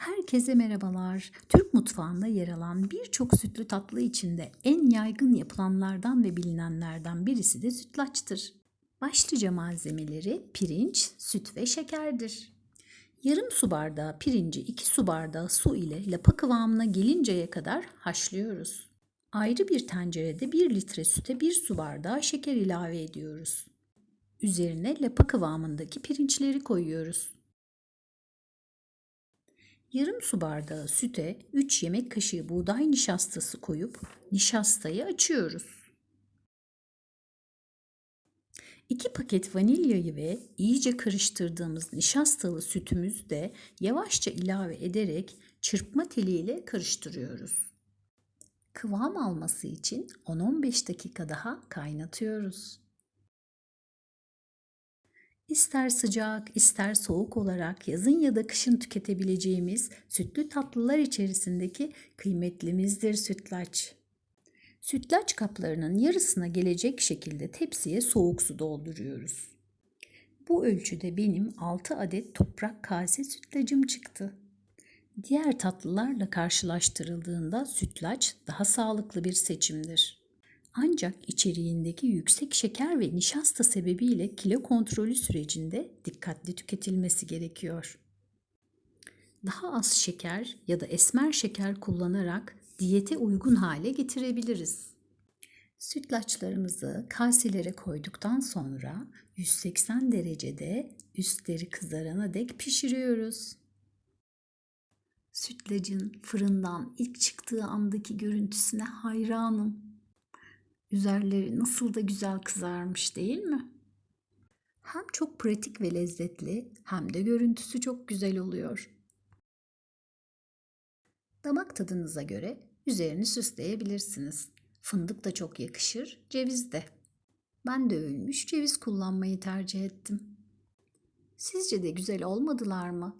Herkese merhabalar. Türk mutfağında yer alan birçok sütlü tatlı içinde en yaygın yapılanlardan ve bilinenlerden birisi de sütlaçtır. Başlıca malzemeleri pirinç, süt ve şekerdir. Yarım su bardağı pirinci 2 su bardağı su ile lapa kıvamına gelinceye kadar haşlıyoruz. Ayrı bir tencerede 1 litre süte 1 su bardağı şeker ilave ediyoruz. Üzerine lapa kıvamındaki pirinçleri koyuyoruz. Yarım su bardağı süte 3 yemek kaşığı buğday nişastası koyup nişastayı açıyoruz. 2 paket vanilyayı ve iyice karıştırdığımız nişastalı sütümüzü de yavaşça ilave ederek çırpma teliyle karıştırıyoruz. Kıvam alması için 10-15 dakika daha kaynatıyoruz. İster sıcak, ister soğuk olarak yazın ya da kışın tüketebileceğimiz sütlü tatlılar içerisindeki kıymetlimizdir sütlaç. Sütlaç kaplarının yarısına gelecek şekilde tepsiye soğuk su dolduruyoruz. Bu ölçüde benim 6 adet toprak kase sütlacım çıktı. Diğer tatlılarla karşılaştırıldığında sütlaç daha sağlıklı bir seçimdir. Ancak içeriğindeki yüksek şeker ve nişasta sebebiyle kilo kontrolü sürecinde dikkatli tüketilmesi gerekiyor. Daha az şeker ya da esmer şeker kullanarak diyete uygun hale getirebiliriz. Sütlaçlarımızı kaselere koyduktan sonra 180 derecede üstleri kızarana dek pişiriyoruz. Sütlacın fırından ilk çıktığı andaki görüntüsüne hayranım. Üzerleri nasıl da güzel kızarmış değil mi? Hem çok pratik ve lezzetli hem de görüntüsü çok güzel oluyor. Damak tadınıza göre üzerini süsleyebilirsiniz. Fındık da çok yakışır, ceviz de. Ben de ölmüş ceviz kullanmayı tercih ettim. Sizce de güzel olmadılar mı?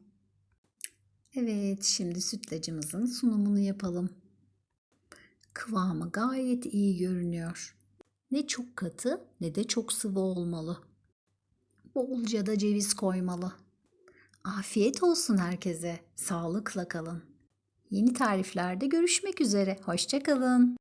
Evet, şimdi sütlacımızın sunumunu yapalım. Kıvamı gayet iyi görünüyor. Ne çok katı ne de çok sıvı olmalı. Bolca da ceviz koymalı. Afiyet olsun herkese. Sağlıkla kalın. Yeni tariflerde görüşmek üzere. Hoşçakalın.